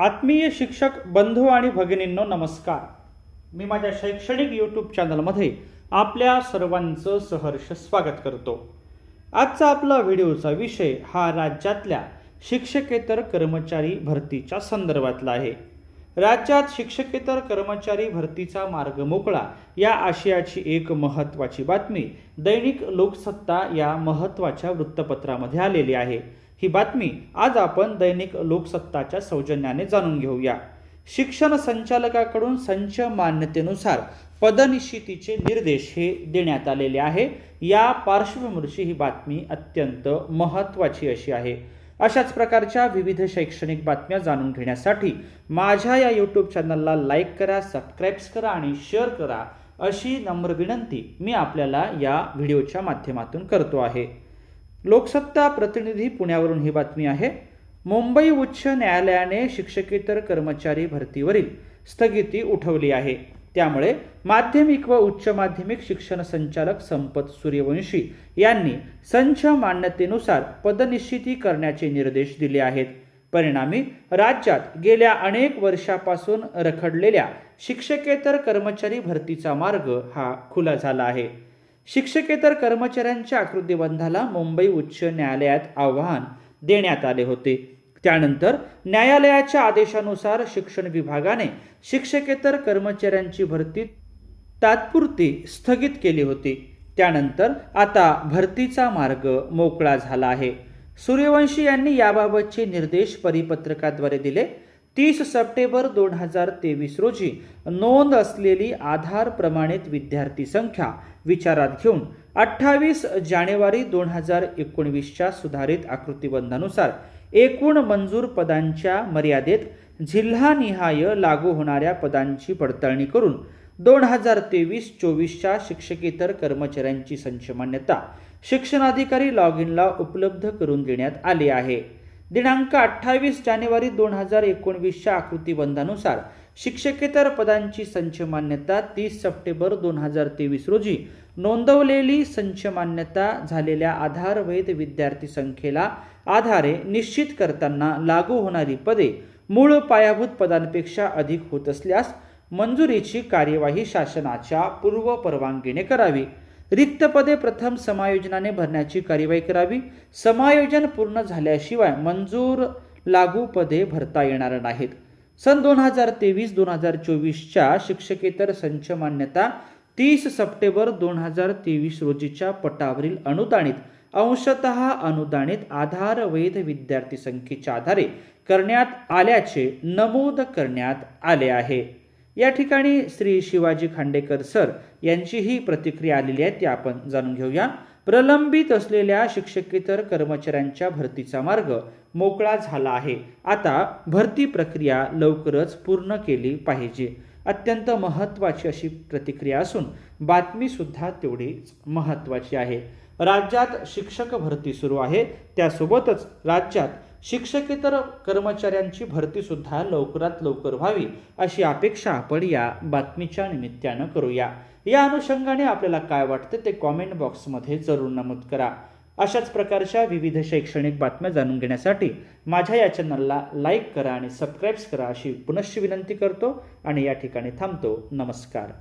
आत्मीय शिक्षक बंधू आणि भगिनींनो नमस्कार. मी माझ्या शैक्षणिक यूट्यूब चॅनलमध्ये आपल्या सर्वांचं सहर्ष स्वागत करतो. आजचा आपला व्हिडिओचा विषय हा राज्यातल्या शिक्षकेतर कर्मचारी भरतीच्या संदर्भातला आहे. राज्यात शिक्षकेतर कर्मचारी भरतीचा मार्ग मोकळा या आशयाची एक महत्त्वाची बातमी दैनिक लोकसत्ता या महत्त्वाच्या वृत्तपत्रामध्ये आलेली आहे. ही बातमी आज आपण दैनिक लोकसत्ताच्या सौजन्याने जाणून घेऊया. शिक्षण संचालकाकडून संच मान्यतेनुसार पदनिश्चितीचे निर्देश हे देण्यात आलेले आहे. या पार्श्वभूमीची ही बातमी अत्यंत महत्त्वाची अशी आहे. अशाच प्रकारच्या विविध शैक्षणिक बातम्या जाणून घेण्यासाठी माझ्या या यूट्यूब चॅनलला लाईक करा सबस्क्राईब्स करा आणि शेअर करा अशी नम्र विनंती मी आपल्याला या व्हिडिओच्या माध्यमातून करतो आहे. लोकसत्ता प्रतिनिधी पुण्यावरून ही बातमी आहे. मुंबई उच्च न्यायालयाने शिक्षकेतर कर्मचारी भरतीवरील स्थगिती उठवली आहे. त्यामुळे माध्यमिक व उच्च माध्यमिक शिक्षण संचालक संपत सूर्यवंशी यांनी संच मान्यतेनुसार पदनिश्चिती करण्याचे निर्देश दिले आहेत. परिणामी राज्यात गेल्या अनेक वर्षापासून रखडलेल्या शिक्षकेतर कर्मचारी भरतीचा मार्ग हा खुला झाला आहे. शिक्षकेतर कर्मचाऱ्यांच्या आकृतीबंधाला मुंबई उच्च न्यायालयात आव्हान देण्यात आले होते. त्यानंतर न्यायालयाच्या आदेशानुसार शिक्षण विभागाने शिक्षकेतर कर्मचाऱ्यांची भरती तात्पुरती स्थगित केली होती. त्यानंतर आता भरतीचा मार्ग मोकळा झाला आहे. सूर्यवंशी यांनी याबाबतचे निर्देश परिपत्रकाद्वारे दिले. तीस सप्टेंबर दोन हजार तेवीस रोजी नोंद असलेली आधार प्रमाणित विद्यार्थी संख्या विचारात घेऊन अठ्ठावीस जानेवारी दोन हजार एकोणवीसच्या सुधारित आकृतीबंधानुसार एकूण मंजूर पदांच्या मर्यादेत जिल्हानिहाय लागू होणाऱ्या पदांची पडताळणी करून दोन हजार तेवीस चोवीसच्या शिक्षकेतर कर्मचाऱ्यांची संच मान्यता शिक्षणाधिकारी लॉग इनला उपलब्ध करून देण्यात आली आहे. दिनांक अठ्ठावीस जानेवारी दोन हजार एकोणवीसच्या आकृतीबंधानुसार शिक्षकेतर पदांची संच मान्यता तीस सप्टेंबर दोन हजार तेवीस रोजी नोंदवलेली संच मान्यता झालेल्या आधार वैध विद्यार्थी संख्येला आधारे निश्चित करताना लागू होणारी पदे मूळ पायाभूत पदांपेक्षा अधिक होत असल्यास मंजुरीची कार्यवाही शासनाच्या पूर्व परवानगीने करावी. रिक्त पदे प्रथम समायोजनाने भरण्याची कार्यवाही करावी. समायोजन पूर्ण झाल्याशिवाय मंजूर लागू पदे भरता येणार नाहीत. सन दोन हजार तेवीस दोन हजार चोवीसच्या शिक्षकेतर संच मान्यता तीस सप्टेंबर दोन हजार तेवीस रोजीच्या पटावरील अनुदानित अंशतः अनुदानित आधार वैध विद्यार्थी संख्येच्या आधारे करण्यात आल्याचे नमूद करण्यात आले आहे. या ठिकाणी श्री शिवाजी खांडेकर सर यांची ही प्रतिक्रिया आलेली आहे ती आपण जाणून घेऊया. प्रलंबित असलेल्या शिक्षकेतर कर्मचाऱ्यांच्या भरतीचा मार्ग मोकळा झाला आहे. आता भरती प्रक्रिया लवकरच पूर्ण केली पाहिजे. अत्यंत महत्त्वाची अशी प्रतिक्रिया असून बातमीसुद्धा तेवढीच महत्त्वाची आहे. राज्यात शिक्षक भरती सुरू आहे त्यासोबतच राज्यात शिक्षकेतर कर्मचाऱ्यांची भरतीसुद्धा लवकरात लवकर व्हावी अशी अपेक्षा आपण या बातमीच्या निमित्तानं करूया. या अनुषंगाने आपल्याला काय वाटतं ते कॉमेंट बॉक्समध्ये जरूर नमूद करा. अशाच प्रकारच्या विविध शैक्षणिक बातम्या जाणून घेण्यासाठी माझ्या या चॅनलला लाईक करा आणि सबस्क्राईब्स करा अशी पुनश्च विनंती करतो आणि या ठिकाणी थांबतो. नमस्कार.